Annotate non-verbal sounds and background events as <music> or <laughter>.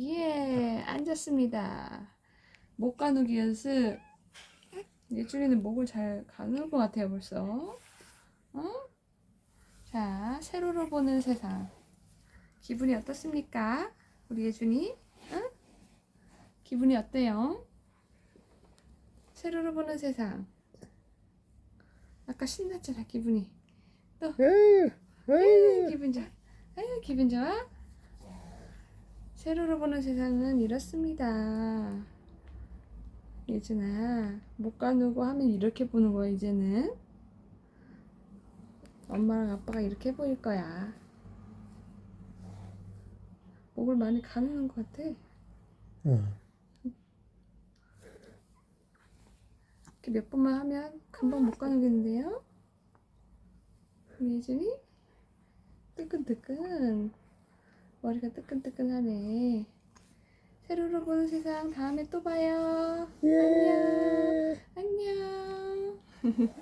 예, 앉았습니다. 목 가누기 연습. 예준이는 목을 잘 가누는 것 같아요, 벌써. 어? 자, 세로로 보는 세상. 기분이 어떻습니까? 우리 예준이? 응? 기분이 어때요? 세로로 보는 세상. 아까 신났잖아, 기분이. 또, 에이, 아유, 에이. 기분 좋아. 아유, 기분 좋아? 세로로 보는 세상은 이렇습니다. 예준아, 못 가누고 하면 이렇게 보는 거야, 이제는. 엄마랑 아빠가 이렇게 보일 거야. 목을 많이 가누는 것 같아. 어. 이렇게 몇 번만 하면 금방 못 가누겠는데요? 예준이? 뜨끈뜨끈. 머리가 뜨끈뜨끈하네. 세로로 보는 세상 다음에 또 봐요. 예. 안녕. <laughs>